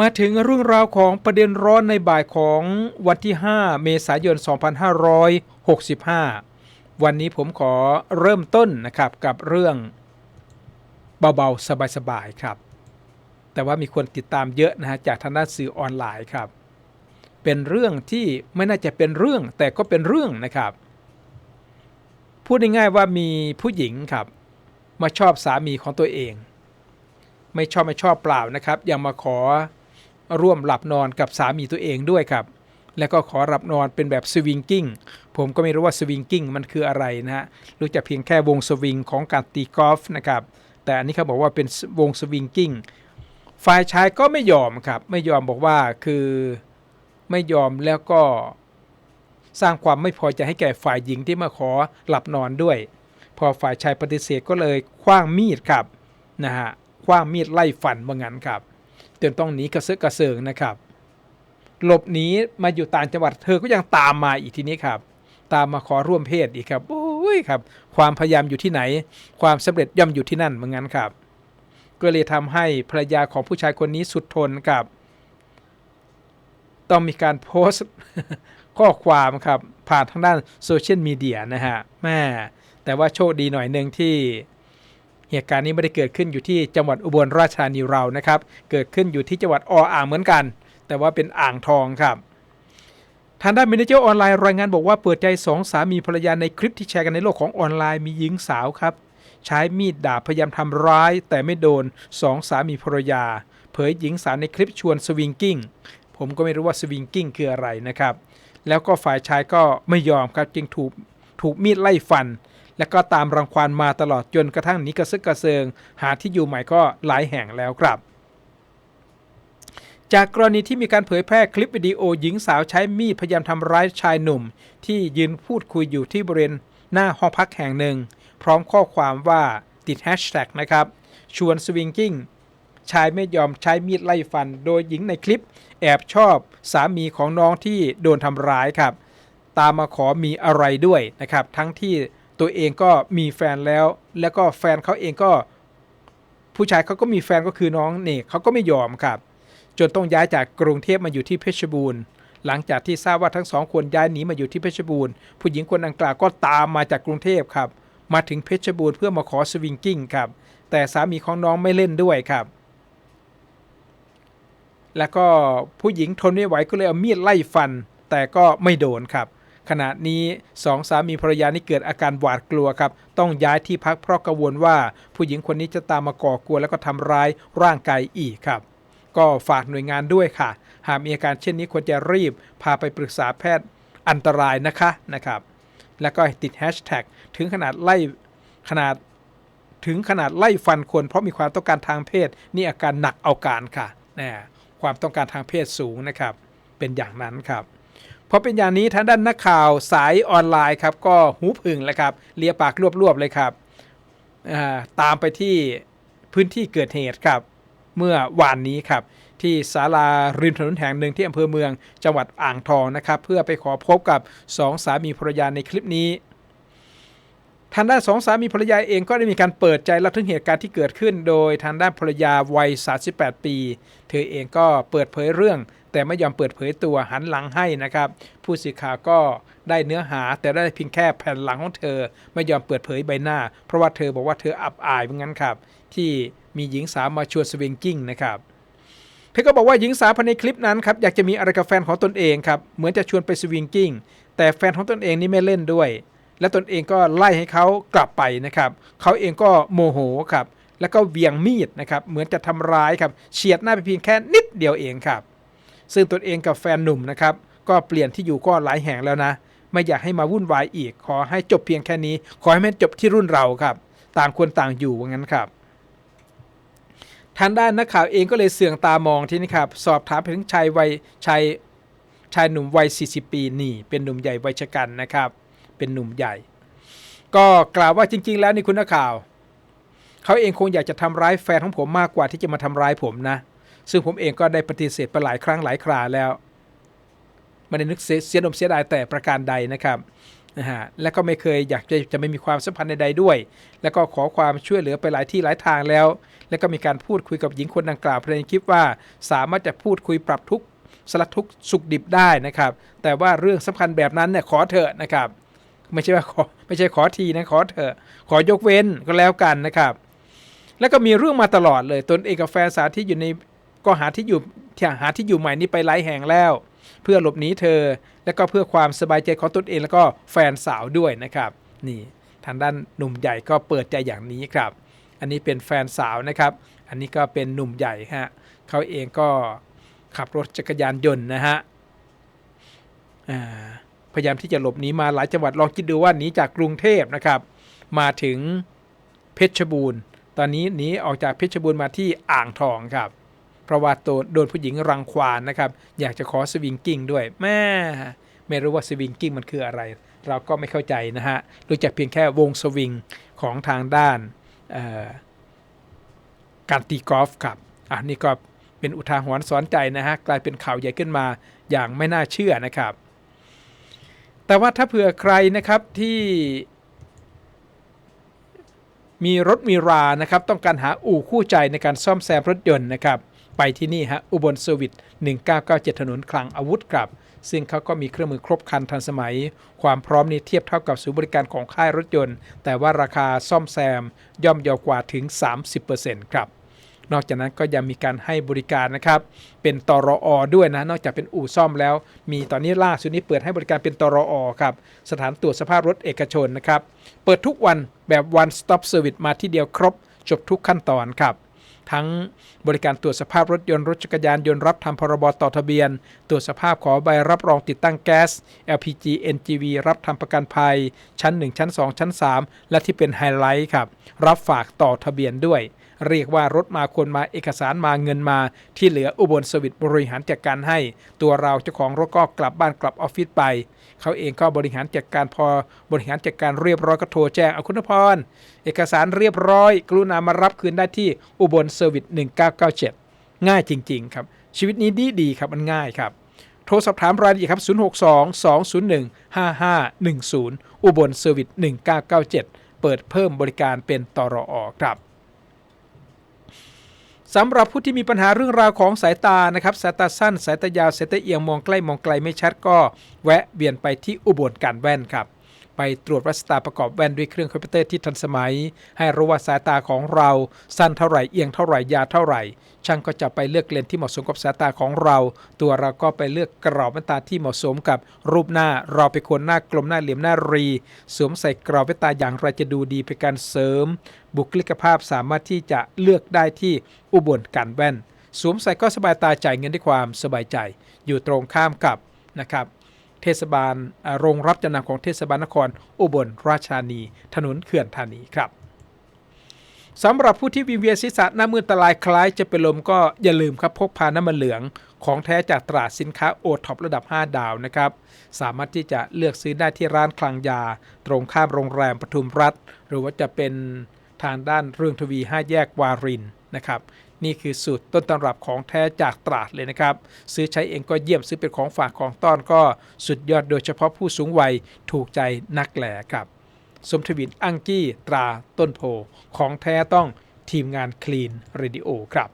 มาถึงเรื่องราวของประเด็นร้อนในบ่ายของวันที่ 5 เมษายน 2565 วันนี้ผมขอเริ่มต้นนะครับกับเรื่องเบาๆ สบายๆ ครับ แต่ว่ามีคนติดตามเยอะนะฮะจากทางด้านสื่อออนไลน์ครับ เป็นเรื่องที่ไม่น่าจะเป็นเรื่องแต่ก็เป็นเรื่องนะครับ พูดง่ายๆว่ามีผู้หญิงครับ มาชอบสามีของตัวเอง ไม่ชอบไม่ชอบเปล่านะครับ ยังมาขอ ร่วมหลับนอนกับสามีตัวเองด้วยครับ แล้วก็ขอหลับนอนเป็นแบบสวิงกิ้งผมก็ไม่รู้ว่าสวิงกิ้งมันคืออะไรนะฮะรู้จักเพียงแค่วงสวิงของการตีกอล์ฟนะครับแต่อันนี้เขาบอกว่าเป็นวงสวิงกิ้งฝ่ายชายก็ไม่ยอมครับ ไม่ยอมบอกว่าคือไม่ยอมแล้วก็สร้างความไม่พอใจให้แก่ฝ่ายหญิงที่มาขอหลับนอนด้วย พอฝ่ายชายปฏิเสธก็เลยคว้างมีดครับนะฮะคว้างมีดไล่ฟันว่างั้นครับ จนต้องหนีกระเซาะกระเซิงนะครับ หลบหนีมาอยู่ต่างจังหวัดเธอก็ยังตามมาอีกทีนี้ครับ ตามมาขอร่วมเพศอีกครับโอ้ยครับ ความพยายามอยู่ที่ไหน ความสำเร็จย่อมอยู่ที่นั่นเหมือนกันครับ ก็เลยทำให้ภรรยาของผู้ชายคนนี้สุดทนครับ ต้องมีการโพสต์ข้อความครับผ่านทางด้านโซเชียลมีเดียนะฮะแม่แต่ว่าโชคดีหน่อยหนึ่งที่ เหตุการณ์นี้ไม่ได้เกิดขึ้นอยู่ที่จังหวัดอุบลราชธานีเรานะครับ เกิดขึ้นอยู่ที่จังหวัดออ่างเหมือนกัน แต่ว่าเป็นอ่างทองครับทางด้านมินิเจอร์ออนไลน์รายงานบอกว่าเปิดใจสองสามีภรรยาในคลิปที่แชร์กันในโลกของออนไลน์มีหญิงสาวครับ ใช้มีดดาบพยายามทำร้าย แต่ไม่โดนสองสามีภรรยา เผยหญิงสาวในคลิปชวนสวิงกิ้งผมก็ไม่รู้ว่าสวิงกิ้งคืออะไรนะครับ แล้วก็ฝ่ายชายก็ไม่ยอมครับจึงถูกถูกมีดไล่ฟัน และก็ตามรังควานมาตลอดจนกระทั่งนี้กระซึกกระเซิง หาที่อยู่ใหม่ก็หลายแห่งแล้วครับ จากกรณีที่มีการเผยแพร่คลิปวิดีโอหญิงสาวใช้มีดพยายามทำร้ายชายหนุ่ม ที่ยืนพูดคุยอยู่ที่บริเวณหน้าห้องพักแห่งหนึ่ง พร้อมข้อความว่าติดแฮชแท็กนะครับชวนสวิงกิ้งชายไม่ยอมใช้มีดไล่ฟัน โดยหญิงในคลิป แอบชอบสามีของน้องที่โดนทำร้ายครับ ตามมาขอมีอะไรด้วยนะครับ ทั้งที่ ตัวเองก็มีแฟนแล้ว แล้วก็แฟนเขาเองก็ ผู้ชายเขาก็มีแฟนก็คือน้องเนกเขาก็ไม่ยอมครับ จนต้องย้ายจากกรุงเทพมาอยู่ที่เพชรบูรณ์ หลังจากที่ทราบว่าทั้งสองคนย้ายหนีมาอยู่ที่เพชรบูรณ์ ผู้หญิงคนดังกล่าวก็ตามมาจากกรุงเทพครับ มาถึงเพชรบูรณ์เพื่อมาขอสวิงกิ้งครับ แต่สามีของน้องไม่เล่นด้วยครับแล้วก็ผู้หญิงทนไม่ไหวก็เลยเอามีดไล่ฟัน แต่ก็ไม่โดนครับ ขณะนี้สองสามีภรรยานี่เกิดอาการหวาดกลัวครับ ต้องย้ายที่พักเพราะกังวลว่า ผู้หญิงคนนี้จะตามมาก่อกวนแล้วก็ทำร้ายร่างกายอีกครับ ก็ฝากหน่วยงานด้วยค่ะ หากมีอาการเช่นนี้ควรจะรีบ พาไปปรึกษาแพทย์อันตรายนะคะนะครับ แล้วก็ติดแฮชแท็กถึงขนาดไล่ขนาดถึงขนาดไล่ฟันคนเพราะมีความต้องการทางเพศ นี่อาการหนักเอาการค่ะนะความต้องการทางเพศสูงนะครับ เป็นอย่างนั้นครับ เพราะเป็นอย่างนี้ทางด้านนักข่าวสายออนไลน์ครับก็หูผึ่งแล้วครับเลียปากรวบๆเลยครับตามไปที่พื้นที่เกิดเหตุครับ เมื่อวานนี้ครับ ที่ศาลาริมถนนแห่งหนึ่งที่อำเภอเมืองจังหวัดอ่างทองนะครับ เพื่อไปขอพบกับสองสามีภรรยาในคลิปนี้ทางด้านสองสามีภรรยาเองก็ได้มีการเปิดใจเล่าถึงเหตุการณ์ที่เกิดขึ้น โดยทางด้านภรรยาวัย 38 ปี เธอเองก็เปิดเผยเรื่อง แต่ไม่ยอมเปิดเผยตัวหันหลังให้นะครับ ผู้สื่อข่าวก็ได้เนื้อหาแต่ได้เพียงแค่แผ่นหลังของเธอ ไม่ยอมเปิดเผยใบหน้า เพราะว่าเธอบอกว่าเธออับอายเหมือนกันครับ ที่มีหญิงสาวมาชวนสวิงกิ้งนะครับเธอก็บอกว่าหญิงสาวภายในคลิปนั้นครับอยากจะมีอะไรกับแฟนของตนเองครับเหมือนจะชวนไปสวิงกิ้งแต่แฟนของตนเองนี่ไม่เล่นด้วย และตนเองก็ไล่ให้เขากลับไปนะครับเขาเองก็โมโหครับแล้วก็เวียงมีดนะครับเหมือนจะทำร้ายครับเฉียดหน้าไปเพียงแค่นิดเดียวเองครับ ซึ่งตนเองกับแฟนหนุ่มนะครับก็เปลี่ยนที่อยู่ก็หลายแห่งแล้วนะ ไม่อยากให้มาวุ่นวายอีก ขอให้จบเพียงแค่นี้ ขอให้มันจบที่รุ่นเราครับ ต่างคนต่างอยู่ว่างั้นครับทางด้านนักข่าวเองก็เลยเสื่องตามองที่นี่ครับ สอบถามไปถึงชายวัยชายชายหนุ่มวัย 40 ปีนี่ เป็นหนุ่มใหญ่วัยชะกันนะครับ เป็นหนุ่มใหญ่ ก็กล่าวว่าจริง ๆ แล้วนี่คุณนักข่าว เขาเองคงอยากจะทำร้ายแฟนของผมมากกว่าที่จะมาทำร้ายผมนะ ซึ่งผมเองก็ได้ปฏิเสธไปหลายครั้งหลายคราแล้วไม่ได้นึกเสียดมเสียดายแต่ประการใดนะครับนะฮะและก็ไม่เคยอยากจะจะไม่มีความสัมพันธ์ใดๆด้วย แล้วก็ขอความช่วยเหลือไปหลายที่หลายทางแล้ว แล้วก็มีการพูดคุยกับหญิงคนดังกล่าวภายในคลิปว่า สามารถจะพูดคุยปรับทุกสลัดทุกสุขดิบได้นะครับ แต่ว่าเรื่องสำคัญแบบนั้นเนี่ยขอเถอะนะครับ ไม่ใช่ว่าขอไม่ใช่ขอทีนะขอเถอะ ขอยกเว้นก็แล้วกันนะครับ แล้วก็มีเรื่องมาตลอดเลยตนเองกับแฟนสาวที่อยู่ใน ก็หาที่อยู่ที่หาที่อยู่ใหม่นี้ไปหลายแห่งแล้ว เพื่อหลบหนีเธอ และก็เพื่อความสบายใจของตนเองแล้วก็แฟนสาวด้วยนะครับ นี่ทางด้านหนุ่มใหญ่ก็เปิดใจอย่างนี้ครับ อันนี้เป็นแฟนสาวนะครับ อันนี้ก็เป็นหนุ่มใหญ่ฮะเขาเองก็ขับรถจักรยานยนต์นะฮะพยายามที่จะหลบหนีมาหลายจังหวัดลองคิดดูว่าหนีจากกรุงเทพนะครับ มาถึงเพชรบูรณ์ ตอนนี้หนีออกจากเพชรบูรณ์มาที่อ่างทองครับ เพราะว่าโดนโดนผู้หญิงรังควานนะครับ อยากจะขอสวิงกิ้งด้วยแม่ไม่รู้ว่าสวิงกิ้งมันคืออะไร เราก็ไม่เข้าใจนะฮะรู้จักเพียงแค่วงสวิงของทางด้านการตีกอล์ฟครับอะนี่ก็เป็นอุทาหรณ์สอนใจนะฮะกลายเป็นข่าวใหญ่ขึ้นมาอย่างไม่น่าเชื่อนะครับ แต่ว่าถ้าเผื่อใครนะครับที่มีรถมีรานะครับ ต้องการหาอู่คู่ใจในการซ่อมแซมรถยนต์นะครับ ไปที่นี่ฮะอุบลเซอร์วิส1997 ถนนคลังอาวุธครับ ซึ่งเขาก็มีเครื่องมือครบครันทันสมัย ความพร้อมนี้เทียบเท่ากับศูนย์บริการของค่ายรถยนต์ แต่ว่าราคาซ่อมแซมย่อมเยาวกว่าถึง 30%ครับนอกจากนั้นก็ยังมีการให้บริการนะครับ เป็นตรออด้วยนะ นอกจากเป็นอู่ซ่อมแล้ว มีตอนนี้ล่าสุดนี้เปิดให้บริการเป็นตรออครับ สถานตรวจสภาพรถเอกชนนะครับ เปิดทุกวันแบบ one stop service มาที่เดียวครบ จบทุกขั้นตอนครับ ทั้งบริการตรวจสภาพรถยนต์รถจักรยานยนต์รับทำพรบต่อทะเบียน ตรวจสภาพขอใบรับรองติดตั้งแก๊ส LPG NGV รับทำประกันภัย ชั้น 1 ชั้น 2 ชั้น 3 และที่เป็นไฮไลท์ครับ รับฝากต่อทะเบียนด้วย เรียกว่ารถมาคนมาเอกสารมาเงินมาที่เหลืออุบลสวิตบริหารจัดการให้ ตัวเราเจ้าของรถก็กลับบ้านกลับออฟฟิศไป เขาเองก็บริหารจัดการพอบริหารจัดการเรียบร้อยก็โทรแจ้งเอาคุณพร เอกสารเรียบร้อย กรุณามารับคืนได้ที่อุบลเซอร์วิส1997 ง่ายจริง ๆ ครับ ชีวิตนี้ดีดีครับมันง่ายครับโทรสอบถามรายละเอียดครับ 062 201 5510 อุบลเซอร์วิส1997 เปิดเพิ่มบริการเป็นตรอครับ สำหรับผู้ที่มีปัญหาเรื่องราวของสายตานะครับสายตาสั้น สายตายาวสายตาเอียงมองใกล้มองไกลไม่ชัดก็ แวะเวียนไปที่อุบลการแว่นครับ ไปตรวจวัดสายตาประกอบแว่นด้วยเครื่องคอมพิวเตอร์ที่ทันสมัย ให้รู้ว่าสายตาของเรา สั้นเท่าไหร่เอียงเท่าไหร่ยาวเท่าไหร่ ช่างก็จะไปเลือกเลนที่เหมาะสมกับสายตาของเรา ตัวเราก็ไปเลือกกรอบแว่นตาที่เหมาะสมกับรูปหน้า เราไปนคนหน้ากลมหน้าเหลี่ยมหน้ารี สวมใส่กรอบแว่นตาอย่างไรจะดูดีเป็นการเสริม บุคลิกภาพสามารถที่จะเลือกได้ที่อุบลการแว่น สวมใส่ก็สบายตาจ่ายเงินด้วยความสบายใจ อยู่ตรงข้ามกับนะครับ เทศบาลอ่าโรงรับจำนำของเทศบาลนครอุบลราชธานี ถนนเขื่อนธานีครับสำหรับผู้ที่วิงเวียนศีรษะหน้ามืดตาลายคล้ายจะเป็นลมก็อย่าลืมครับพกพาน้ำมันเหลืองของแท้จากตราดสินค้าโอท็อประดับ 5 ดาวนะครับ สามารถที่จะเลือกซื้อได้ที่ร้านคลังยา ตรงข้ามโรงแรมปทุมรัฐ หรือว่าจะเป็นทางด้านเรืองทวี 5 แยกวารินนะครับ นี่คือสูตรต้นตำรับของแท้จากตราดเลยนะครับ ซื้อใช้เองก็เยี่ยมซื้อเป็นของฝากของต้อนก็สุดยอดโดยเฉพาะผู้สูงวัยถูกใจนักแหล่ครับสมทวินอังกี้ตราต้นโพของแท้ต้องทีมงานคลีนเรดิโอครับ